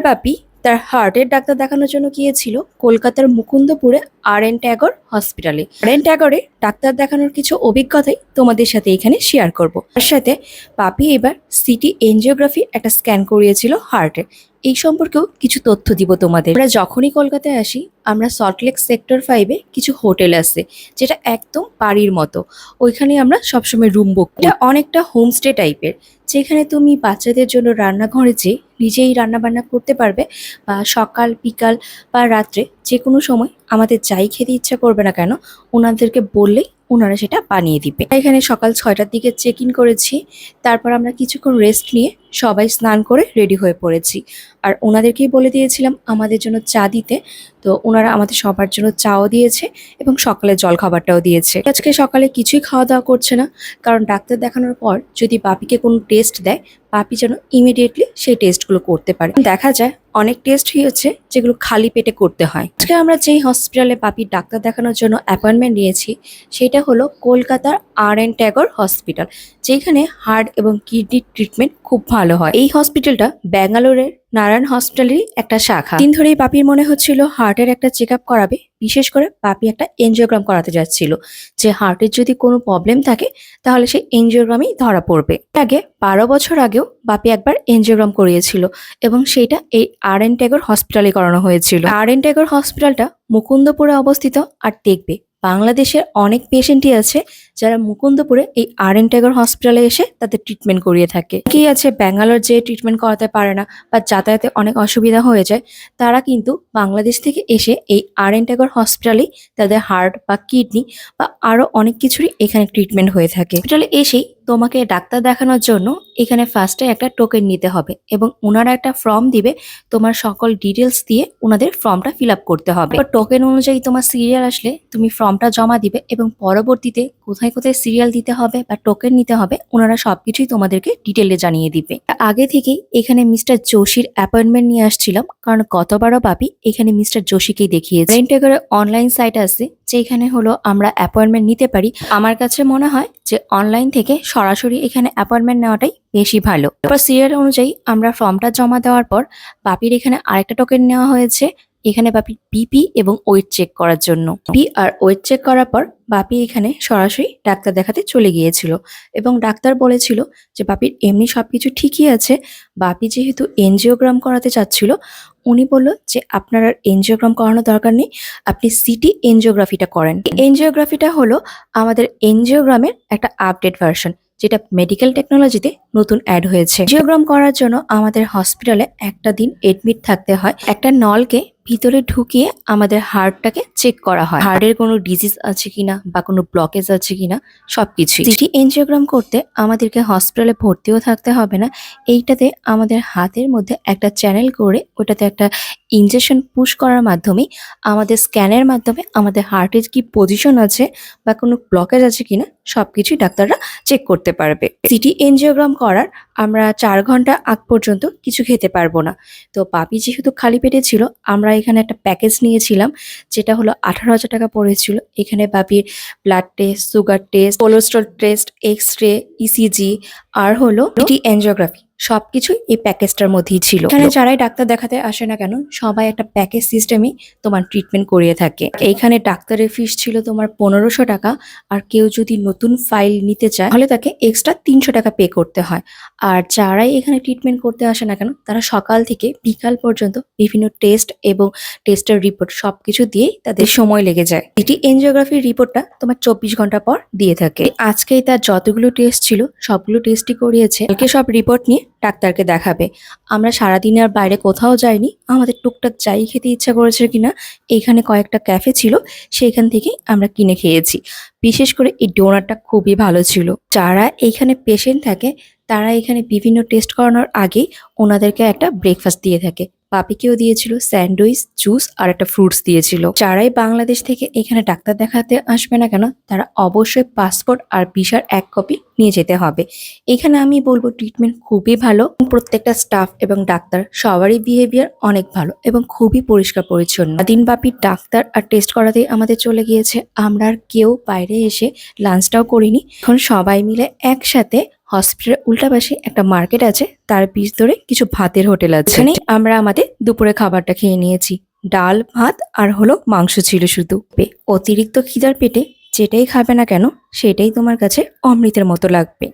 বাপি তার হার্টের ডাক্তার দেখানোর জন্য গিয়েছিল কলকাতার মুকুন্দপুরে আর এন ট্যাগর হসপিটালে। আর এন ট্যাগরে ডাক্তার দেখানোর কিছু অভিজ্ঞতাই তোমাদের সাথে এখানে শেয়ার করব। তার সাথে পাপি এবার সিটি এনজিওগ্রাফি একটা স্ক্যান করিয়েছিল হার্টের এই সম্পর্কেও কিছু তথ্য দিব তোমাদের। আমরা যখনই কলকাতায় আসি, আমরা সল্টলেক সেক্টর ফাইভে কিছু হোটেল আছে, যেটা একদম বাড়ির মতো। ওইখানে আমরা সবসময় রুম বুক এটা অনেকটা হোমস্টে টাইপের যেখানে তুমি বাচ্চাদের জন্য রান্নাঘরে যেয়ে নিজেই রান্না বান্না করতে পারবে, বা সকাল, বিকাল বা রাত্রে যে কোনো সময় আমাদের যাই খেতে ইচ্ছা করবে না কেন, ওনাদেরকে বললেই ওনারা সেটা বানিয়ে দিবে। এখানে সকাল ছয়টার দিকে চেক ইন করেছি, তারপর আমরা কিছুক্ষণ রেস্ট নিয়ে সবাই স্নান করে রেডি হয়ে পড়েছি। আর ওনাদেরকেই বলে দিয়েছিলাম আমাদের জন্য চা দিতে, তো ওনারা আমাদের সবার জন্য চাও দিয়েছে এবং সকালে জল খাবারটাও দিয়েছে। আজকে সকালে কিছুই খাওয়া দাওয়া করছে না, কারণ ডাক্তার দেখানোর পর যদি বাপিকে কোনো টেস্ট দেয়, বাপি যেন ইমিডিয়েটলি সেই টেস্টগুলো করতে পারে। দেখা যায় অনেক টেস্ট হয়েছে যেগুলো খালি পেটে করতে হয়। আজকে আমরা যেই হসপিটালে পাপি ডাক্তার দেখানোর জন্য অ্যাপয়েন্টমেন্ট নিয়েছি, সেটা হলো কলকাতার আর এন ট্যাগর হসপিটাল যেখানে হার্ট এবং কিডনির ট্রিটমেন্ট খুব ভালো হয়। এই হসপিটালটা ব্যাঙ্গালোরের নারায়ণ হসপিটালেরই একটা শাখা। দিন ধরেই বাপির মনে হচ্ছিল হার্টের একটা চেক করাবে, বিশেষ করে বাপি একটা এনজিওগ্রাম করাতে যাচ্ছিল। যে হার্টের যদি কোনো প্রবলেম থাকে, তাহলে সেই এনজিওগ্রামই ধরা পড়বে। আগে বারো বছর আগেও বাপি একবার এনজিওগ্রাম করিয়েছিল এবং সেইটা এই আর এন ট্যাগর হসপিটালে করানো হয়েছিল। আর এন ট্যাগর হসপিটালটা মুকুন্দপুরে অবস্থিত আর দেখবে, বাংলাদেশের অনেক পেশেন্টই আছে যারা মুকুন্দপুরে এই আর এন টাইগার হসপিটালে এসে তাদের ট্রিটমেন্ট করিয়ে থাকে। কি আছে ব্যাঙ্গালোর যে ট্রিটমেন্ট করাতে পারে না বা যাতায়াতে অনেক অসুবিধা হয়ে যায়, তারা কিন্তু বাংলাদেশ থেকে এসে এই আর এন টাইগার হসপিটালেই তাদের হার্ট বা কিডনি বা আরও অনেক কিছুরই এখানে ট্রিটমেন্ট হয়ে থাকে। হসপিটালে এসেই তোমাকে ডাক্তার দেখানোর জন্য এখানে ফার্স্টে একটা টোকেন নিতে হবে এবং ওনারা একটা ফর্ম দিবে তোমার সকল ডিটেলস দিয়ে ওনাদের ফর্মটা ফিল আপ করতে হবে। টোকেন অনুযায়ী তোমার সিরিয়াল আসলে তুমি ফর্মটা জমা দিবে এবং পরবর্তীতে কোথায় কোথায় সিরিয়াল দিতে হবে বা টোকেন নিতে হবে ওনারা সবকিছুই তোমাদেরকে ডিটেলে জানিয়ে দিবে। আগে থেকেই এখানে মিস্টার যোশীর অ্যাপয়েন্টমেন্ট নিয়ে আসছিলাম, কারণ গতবারও পাবি এখানে মিস্টার যোশীকেই দেখিয়েছে। অনলাইন সাইট আছে যেখানে হলো আমরা অ্যাপয়েন্টমেন্ট নিতে পারি, আমার কাছে মনে হয় যে অনলাইন থেকে সরাসরি এখানে অ্যাপয়েন্টমেন্ট নেওয়াটাই বেশি ভালো। তারপর সিরিয়াল অনুযায়ী আমরা ফর্মটা জমা দেওয়ার পর বাপির এখানে আরেকটা টোকেন নেওয়া হয়েছে। এখানে বাপির বিপি এবং ওয়েট চেক করার জন্য। বি আর ওয়েট চেক করার পর বাপি এখানে সরাসরি ডাক্তার দেখাতে চলে গিয়েছিল এবং ডাক্তার বলেছিল যে বাপির এমনি সব কিছু ঠিকই আছে, বাপি যেহেতু এনজিওগ্রাম করাতে চাচ্ছিল, উনি বলল যে আপনার আর এনজিওগ্রাম করানোর দরকার নেই, আপনি সিটি এনজিওগ্রাফিটা করেন। এনজিওগ্রাফিটা হলো আমাদের এনজিওগ্রামের একটা আপডেট ভার্সন, যেটা মেডিকেল টেকনোলজিতে নতুন অ্যাড হয়েছে। এনজিওগ্রাম করার জন্য আমাদের হসপিটালে একটা দিন এডমিট থাকতে হয়, একটা নলকে ভিতরে ঢুকিয়ে আমাদের হার্টটাকে চেক করা হয়। হার্টের কোনো ডিজিজ আছে কিনা বা কোনো ব্লকেজ আছে কিনা সব কিছু সিটি এনজিওগ্রাম করতে আমাদেরকে হসপিটালে ভর্তিও থাকতে হবে না। এইটাতে আমাদের হাতের মধ্যে একটা চ্যানেল করে ওটাতে একটা ইনজেকশন পুশ করার মাধ্যমে আমাদের স্ক্যানের মাধ্যমে আমাদের হার্টের কি পজিশন আছে বা কোনো ব্লকেজ আছে কিনা সবকিছুই ডাক্তাররা চেক করতে পারবে। সিটি এনজিওগ্রাম করার আমরা চার ঘণ্টা আগ পর্যন্ত কিছু খেতে পারব না। তো পাপি যেহেতু খালি পেটে ছিল আমরা এখানে একটা প্যাকেজ নিয়েছিলাম যেটা হলো আঠারো হাজার টাকা পড়েছিল। এখানে পাপির blood test sugar test cholesterol test X ray ECG আর হলো সিটি এনজিওগ্রাফি সবকিছুই এই প্যাকেজটার মধ্যেই ছিল। এখানে যারাই ডাক্তার দেখাতে আসে না কেন সবাই একটা প্যাকেজ সিস্টেমে তোমার ট্রিটমেন্ট করিয়ে থাকে। এইখানে ডাক্তারের ফিস ছিল তোমার পনেরোশো টাকা আর কেউ যদি নতুন ফাইল নিতে চায় তাহলে তাকে এক্সট্রা তিনশো টাকা পে করতে হয়। আর যারাই এখানে ট্রিটমেন্ট করতে আসে না কেন তারা সকাল থেকে বিকাল পর্যন্ত বিভিন্ন টেস্ট এবং টেস্টের রিপোর্ট সবকিছু দিয়েই তাদের সময় লেগে যায়। এটি এনজিওগ্রাফির রিপোর্টটা তোমার চব্বিশ ঘণ্টা পর দিয়ে থাকে। আজকেই তার যতগুলো টেস্ট ছিল সবগুলো টেস্টই করিয়েছে। কালকে সব রিপোর্ট নিয়ে ডাক্তারকে দেখাবে। আমরা সারাদিন আর বাইরে কোথাও যাইনি। আমাদের টুকটাক যাই খেতে ইচ্ছা করেছে কিনা এইখানে কয়েকটা ক্যাফে ছিল, সেইখান থেকেই আমরা কিনে খেয়েছি। বিশেষ করে এই ডোনারটা খুবই ভালো ছিল। যারা এইখানে পেশেন্ট থাকে, তারা এখানে বিভিন্ন টেস্ট করানোর আগেই ওনাদেরকে একটা ব্রেকফাস্ট দিয়ে থাকে। পাপিকেও দিয়েছিল স্যান্ডউইচ জুস আর একটা ফ্রুটস দিয়েছিল। যারাই বাংলাদেশ থেকে এখানে ডাক্তার দেখাতে আসবে না কেন, তারা অবশ্যই পাসপোর্ট আর ভিসার এক কপি নিয়ে যেতে হবে। এখানে আমি বলব ট্রিটমেন্ট খুবই ভালো। প্রত্যেকটা স্টাফ এবং ডাক্তার সবারই বিহেভিয়ার অনেক ভালো এবং খুবই পরিষ্কার পরিচ্ছন্ন। দিনব্যাপী ডাক্তার আর টেস্ট করাতেই আমাদের চলে গিয়েছে। আমরা আর কেউ বাইরে বাইরে এসে লাঞ্চটাও করিনি। এখন সবাই মিলে একসাথে হসপিটালের উল্টা পাশে একটা মার্কেট আছে, তার পিছ ধরে কিছু ভাতের হোটেল আছে। আমরা আমাদের দুপুরে খাবারটা খেয়ে নিয়েছি। ডাল, ভাত আর হলো মাংস ছিল শুধু। অতিরিক্ত খিদার পেটে যেটাই খাবে না কেন, সেটাই তোমার কাছে অমৃতের মতো লাগবে।